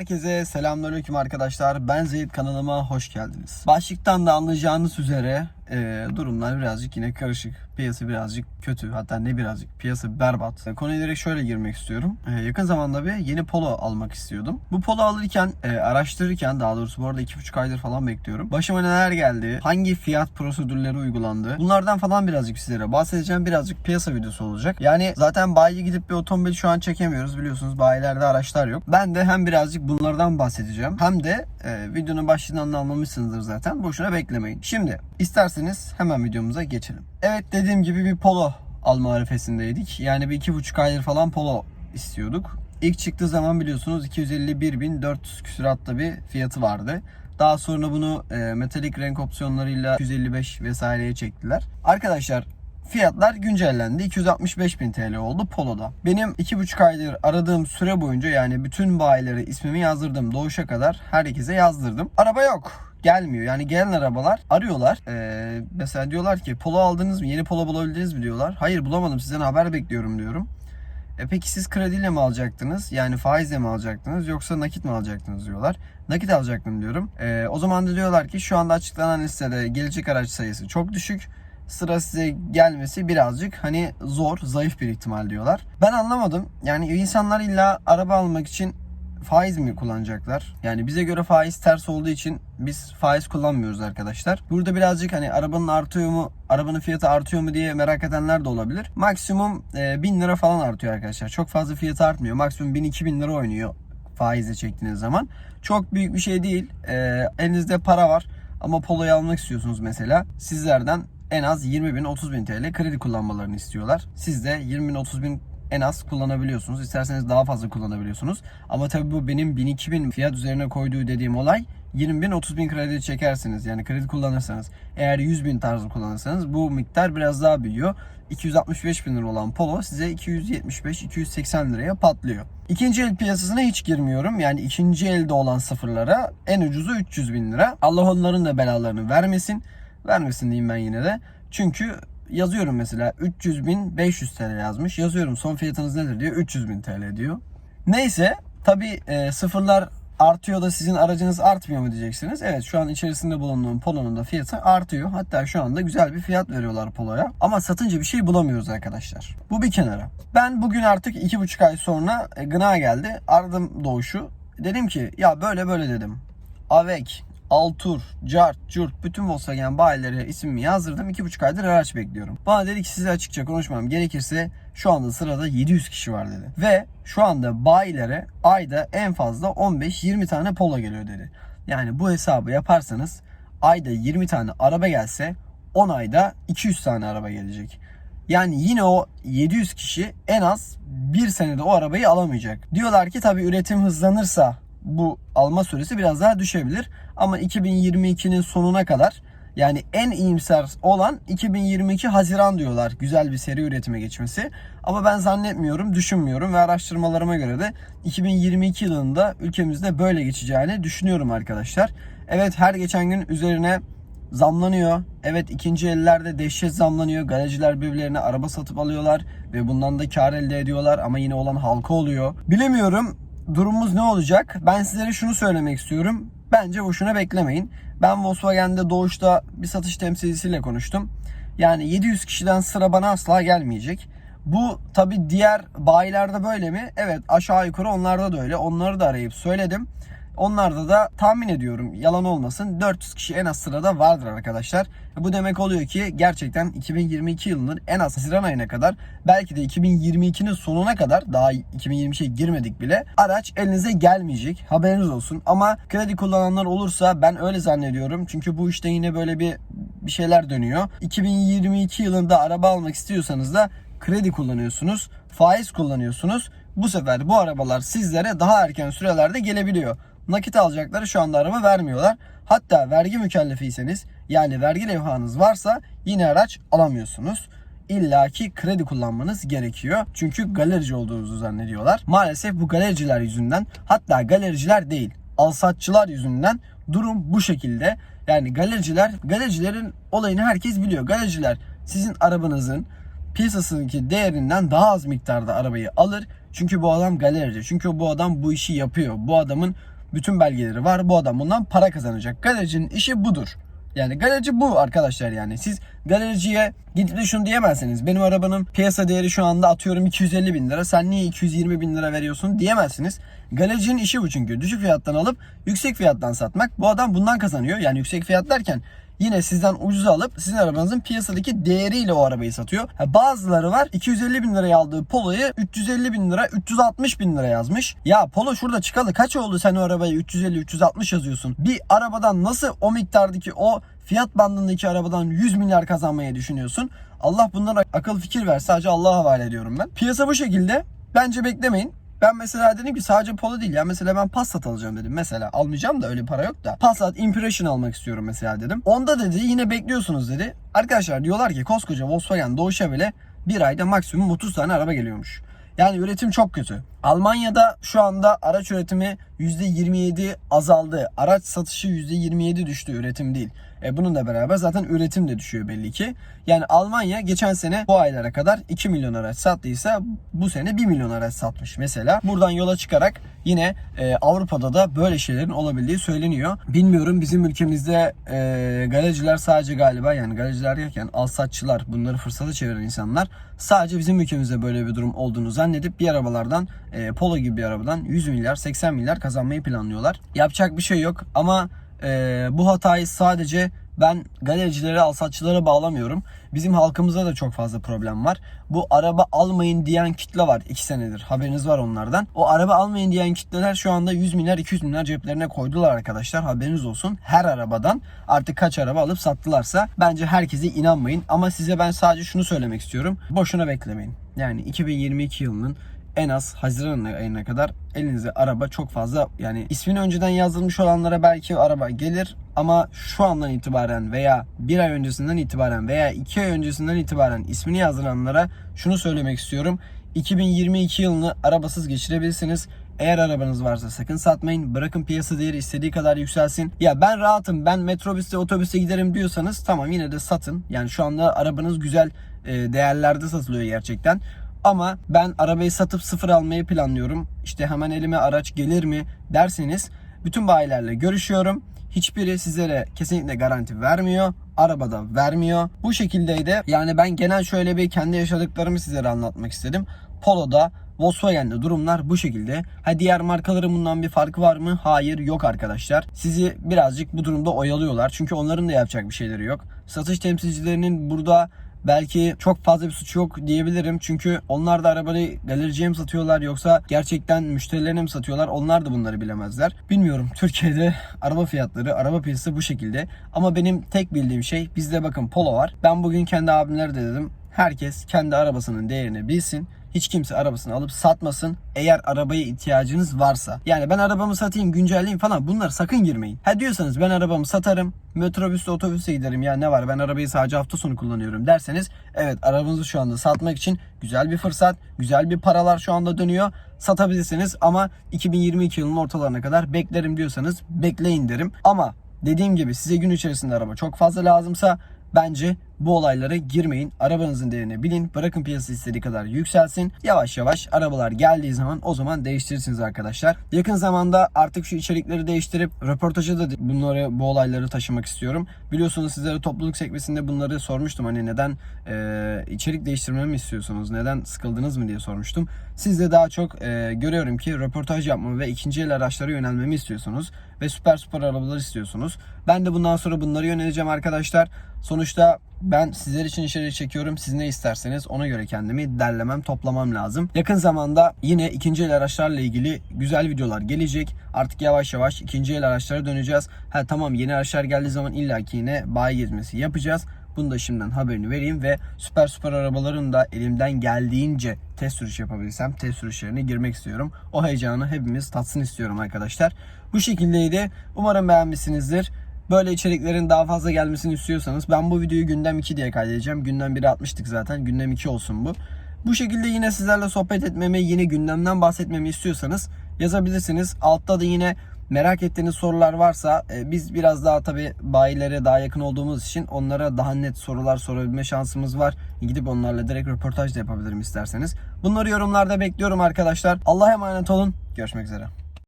Herkese selamünaleyküm arkadaşlar. Ben Zeyt kanalıma hoş geldiniz. Başlıktan da anlayacağınız üzere e, durumlar birazcık yine karışık. Piyasa birazcık kötü. Hatta ne birazcık. Piyasa berbat. E, konuya direkt şöyle girmek istiyorum. E, yakın zamanda bir yeni polo almak istiyordum. Bu polo alırken, e, araştırırken daha doğrusu bu arada 2,5 aydır falan bekliyorum. Başıma neler geldi? Hangi fiyat prosedürleri uygulandı? Bunlardan falan birazcık sizlere bahsedeceğim. Birazcık piyasa videosu olacak. Yani zaten bayiye gidip bir otomobil şu an çekemiyoruz. Biliyorsunuz bayilerde araçlar yok. Ben de hem birazcık bunlardan bahsedeceğim. Hem de e, videonun başlığından da anlamışsınızdır zaten. Boşuna beklemeyin. Şimdi isterseniz hemen videomuza geçelim. Evet dediğim gibi bir polo alma arifesindeydik. Yani bir iki buçuk aydır falan polo istiyorduk. İlk çıktığı zaman biliyorsunuz 251.400 küsuratta bir fiyatı vardı. Daha sonra bunu e, metalik renk opsiyonlarıyla 255 vesaireye çektiler. Arkadaşlar Fiyatlar güncellendi. 265 bin TL oldu Polo'da. Benim 2,5 aydır aradığım süre boyunca yani bütün bayilere ismimi yazdırdım. Doğuşa kadar herkese yazdırdım. Araba yok gelmiyor. Yani gelen arabalar arıyorlar. Ee, mesela diyorlar ki polo aldınız mı? Yeni polo bulabildiniz mi diyorlar. Hayır bulamadım sizden haber bekliyorum diyorum. E peki siz krediyle mi alacaktınız? Yani faizle mi alacaktınız? Yoksa nakit mi alacaktınız diyorlar. Nakit alacaktım diyorum. E, o zaman da diyorlar ki şu anda açıklanan listede gelecek araç sayısı çok düşük sıra size gelmesi birazcık hani zor, zayıf bir ihtimal diyorlar. Ben anlamadım. Yani insanlar illa araba almak için faiz mi kullanacaklar? Yani bize göre faiz ters olduğu için biz faiz kullanmıyoruz arkadaşlar. Burada birazcık hani arabanın artıyor mu, arabanın fiyatı artıyor mu diye merak edenler de olabilir. Maksimum e, 1000 lira falan artıyor arkadaşlar. Çok fazla fiyatı artmıyor. Maksimum 1000-2000 lira oynuyor faizle çektiğiniz zaman. Çok büyük bir şey değil. E, elinizde para var ama poloyu almak istiyorsunuz mesela. Sizlerden en az 20 bin 30 bin TL kredi kullanmalarını istiyorlar. Siz de 20 bin 30 bin en az kullanabiliyorsunuz. İsterseniz daha fazla kullanabiliyorsunuz. Ama tabii bu benim 1000-2000 fiyat üzerine koyduğu dediğim olay 20 bin 30 bin kredi çekersiniz. Yani kredi kullanırsanız. Eğer 100 bin tarzı kullanırsanız bu miktar biraz daha büyüyor. 265 bin lira olan Polo size 275-280 liraya patlıyor. İkinci el piyasasına hiç girmiyorum. Yani ikinci elde olan sıfırlara en ucuzu 300 bin lira. Allah onların da belalarını vermesin. Vermesin diyeyim ben yine de. Çünkü yazıyorum mesela 300 bin 500 TL yazmış. Yazıyorum son fiyatınız nedir diyor. 300 bin TL diyor. Neyse tabi e, sıfırlar artıyor da sizin aracınız artmıyor mu diyeceksiniz. Evet şu an içerisinde bulunduğum Polo'nun da fiyatı artıyor. Hatta şu anda güzel bir fiyat veriyorlar Polo'ya. Ama satınca bir şey bulamıyoruz arkadaşlar. Bu bir kenara. Ben bugün artık 2,5 ay sonra e, gına geldi. Aradım Doğuş'u. Dedim ki ya böyle böyle dedim. Avek, Altur, Cart, Curt bütün Volkswagen bayilere ismimi yazdırdım. 2,5 aydır araç bekliyorum. Bana dedi ki size açıkça konuşmam gerekirse şu anda sırada 700 kişi var dedi. Ve şu anda bayilere ayda en fazla 15-20 tane polo geliyor dedi. Yani bu hesabı yaparsanız ayda 20 tane araba gelse 10 ayda 200 tane araba gelecek. Yani yine o 700 kişi en az bir senede o arabayı alamayacak. Diyorlar ki tabii üretim hızlanırsa bu alma süresi biraz daha düşebilir. Ama 2022'nin sonuna kadar yani en iyimser olan 2022 Haziran diyorlar güzel bir seri üretime geçmesi. Ama ben zannetmiyorum, düşünmüyorum ve araştırmalarıma göre de 2022 yılında ülkemizde böyle geçeceğini düşünüyorum arkadaşlar. Evet her geçen gün üzerine zamlanıyor. Evet ikinci ellerde dehşet zamlanıyor. Galeciler birbirlerine araba satıp alıyorlar ve bundan da kar elde ediyorlar ama yine olan halka oluyor. Bilemiyorum durumumuz ne olacak? Ben sizlere şunu söylemek istiyorum. Bence boşuna beklemeyin. Ben Volkswagen'de Doğuş'ta bir satış temsilcisiyle konuştum. Yani 700 kişiden sıra bana asla gelmeyecek. Bu tabi diğer bayilerde böyle mi? Evet aşağı yukarı onlarda da öyle. Onları da arayıp söyledim. Onlarda da tahmin ediyorum yalan olmasın 400 kişi en az sırada vardır arkadaşlar. Bu demek oluyor ki gerçekten 2022 yılının en az Haziran ayına kadar belki de 2022'nin sonuna kadar daha 2022'ye girmedik bile araç elinize gelmeyecek. Haberiniz olsun. Ama kredi kullananlar olursa ben öyle zannediyorum. Çünkü bu işte yine böyle bir bir şeyler dönüyor. 2022 yılında araba almak istiyorsanız da kredi kullanıyorsunuz, faiz kullanıyorsunuz. Bu sefer bu arabalar sizlere daha erken sürelerde gelebiliyor nakit alacakları şu anda araba vermiyorlar. Hatta vergi mükellefiyseniz yani vergi levhanız varsa yine araç alamıyorsunuz. İlla ki kredi kullanmanız gerekiyor. Çünkü galerici olduğunuzu zannediyorlar. Maalesef bu galericiler yüzünden hatta galericiler değil alsatçılar yüzünden durum bu şekilde. Yani galericiler, galericilerin olayını herkes biliyor. Galericiler sizin arabanızın piyasasındaki değerinden daha az miktarda arabayı alır Çünkü bu adam galerici. Çünkü bu adam bu işi yapıyor. Bu adamın bütün belgeleri var. Bu adam bundan para kazanacak. Galericinin işi budur. Yani galerici bu arkadaşlar yani. Siz galericiye gidip de şunu diyemezsiniz. Benim arabanın piyasa değeri şu anda atıyorum 250 bin lira. Sen niye 220 bin lira veriyorsun diyemezsiniz. Galericinin işi bu çünkü. Düşük fiyattan alıp yüksek fiyattan satmak. Bu adam bundan kazanıyor. Yani yüksek fiyat derken yine sizden ucuz alıp sizin arabanızın piyasadaki değeriyle o arabayı satıyor. Bazıları var 250 bin liraya aldığı Polo'yu 350 bin lira 360 bin lira yazmış. Ya Polo şurada çıkalı kaç oldu sen o arabayı 350-360 yazıyorsun. Bir arabadan nasıl o miktardaki o fiyat bandındaki arabadan 100 milyar kazanmayı düşünüyorsun? Allah bunlara akıl fikir ver. Sadece Allah'a havale ediyorum ben. Piyasa bu şekilde. Bence beklemeyin. Ben mesela dedim ki sadece Polo değil ya. Mesela ben Passat alacağım dedim. Mesela almayacağım da öyle para yok da. Passat Impression almak istiyorum mesela dedim. Onda dedi yine bekliyorsunuz dedi. Arkadaşlar diyorlar ki koskoca Volkswagen Doğu Chevrolet bir ayda maksimum 30 tane araba geliyormuş. Yani üretim çok kötü. Almanya'da şu anda araç üretimi %27 azaldı. Araç satışı %27 düştü üretim değil. E bununla beraber zaten üretim de düşüyor belli ki. Yani Almanya geçen sene bu aylara kadar 2 milyon araç sattıysa bu sene 1 milyon araç satmış mesela. Buradan yola çıkarak yine e, Avrupa'da da böyle şeylerin olabildiği söyleniyor. Bilmiyorum bizim ülkemizde e, galericiler sadece galiba yani galericiler derken alsatçılar bunları fırsata çeviren insanlar sadece bizim ülkemizde böyle bir durum olduğunu zannedip bir arabalardan e, Polo gibi bir arabadan 100 milyar 80 milyar kazanmayı planlıyorlar. Yapacak bir şey yok ama e, bu hatayı sadece ben galericilere, alsatçılara bağlamıyorum. Bizim halkımızda da çok fazla problem var. Bu araba almayın diyen kitle var 2 senedir. Haberiniz var onlardan. O araba almayın diyen kitleler şu anda 100 milyar 200 milyar ceplerine koydular arkadaşlar. Haberiniz olsun. Her arabadan artık kaç araba alıp sattılarsa bence herkese inanmayın. Ama size ben sadece şunu söylemek istiyorum. Boşuna beklemeyin. Yani 2022 yılının en az Haziran ayına kadar elinize araba çok fazla yani ismini önceden yazılmış olanlara belki araba gelir ama şu andan itibaren veya bir ay öncesinden itibaren veya iki ay öncesinden itibaren ismini yazdıranlara şunu söylemek istiyorum. 2022 yılını arabasız geçirebilirsiniz. Eğer arabanız varsa sakın satmayın. Bırakın piyasa değeri istediği kadar yükselsin. Ya ben rahatım. Ben metrobüste otobüste giderim diyorsanız tamam yine de satın. Yani şu anda arabanız güzel e, değerlerde satılıyor gerçekten. Ama ben arabayı satıp sıfır almayı planlıyorum. İşte hemen elime araç gelir mi derseniz bütün bayilerle görüşüyorum. Hiçbiri sizlere kesinlikle garanti vermiyor. Arabada vermiyor. Bu şekildeydi. Yani ben genel şöyle bir kendi yaşadıklarımı sizlere anlatmak istedim. Polo'da Volkswagen'de durumlar bu şekilde. Ha diğer markaların bundan bir farkı var mı? Hayır yok arkadaşlar. Sizi birazcık bu durumda oyalıyorlar. Çünkü onların da yapacak bir şeyleri yok. Satış temsilcilerinin burada belki çok fazla bir suç yok diyebilirim. Çünkü onlar da arabayı galericiye mi satıyorlar yoksa gerçekten müşterilerine mi satıyorlar? Onlar da bunları bilemezler. Bilmiyorum. Türkiye'de araba fiyatları, araba piyasası bu şekilde. Ama benim tek bildiğim şey bizde bakın Polo var. Ben bugün kendi abimlere de dedim. Herkes kendi arabasının değerini bilsin. Hiç kimse arabasını alıp satmasın eğer arabaya ihtiyacınız varsa. Yani ben arabamı satayım, güncelleyeyim falan bunlara sakın girmeyin. Ha diyorsanız ben arabamı satarım, metrobüste otobüse giderim ya ne var ben arabayı sadece hafta sonu kullanıyorum derseniz evet arabanızı şu anda satmak için güzel bir fırsat, güzel bir paralar şu anda dönüyor. Satabilirsiniz ama 2022 yılının ortalarına kadar beklerim diyorsanız bekleyin derim. Ama dediğim gibi size gün içerisinde araba çok fazla lazımsa Bence bu olaylara girmeyin. Arabanızın değerini bilin. Bırakın piyasa istediği kadar yükselsin. Yavaş yavaş arabalar geldiği zaman o zaman değiştirirsiniz arkadaşlar. Yakın zamanda artık şu içerikleri değiştirip röportaja da bunları bu olayları taşımak istiyorum. Biliyorsunuz sizlere topluluk sekmesinde bunları sormuştum. Hani neden e, içerik değiştirmemi mi istiyorsunuz? Neden sıkıldınız mı diye sormuştum. Siz de daha çok e, görüyorum ki röportaj yapmamı ve ikinci el araçlara yönelmemi istiyorsunuz. Ve süper süper arabalar istiyorsunuz. Ben de bundan sonra bunları yöneleceğim arkadaşlar. Sonuçta ben sizler için içerik çekiyorum. Siz ne isterseniz ona göre kendimi derlemem, toplamam lazım. Yakın zamanda yine ikinci el araçlarla ilgili güzel videolar gelecek. Artık yavaş yavaş ikinci el araçlara döneceğiz. Ha tamam yeni araçlar geldiği zaman illaki yine bayi gezmesi yapacağız. Bunu da şimdiden haberini vereyim ve süper süper arabaların da elimden geldiğince test sürüş yapabilsem test sürüşlerine girmek istiyorum. O heyecanı hepimiz tatsın istiyorum arkadaşlar. Bu şekildeydi. Umarım beğenmişsinizdir. Böyle içeriklerin daha fazla gelmesini istiyorsanız ben bu videoyu gündem 2 diye kaydedeceğim. Gündem 1'e atmıştık zaten. Gündem 2 olsun bu. Bu şekilde yine sizlerle sohbet etmemi, yine gündemden bahsetmemi istiyorsanız yazabilirsiniz. Altta da yine Merak ettiğiniz sorular varsa e, biz biraz daha tabi bayilere daha yakın olduğumuz için onlara daha net sorular sorabilme şansımız var. Gidip onlarla direkt röportaj da yapabilirim isterseniz. Bunları yorumlarda bekliyorum arkadaşlar. Allah'a emanet olun. Görüşmek üzere.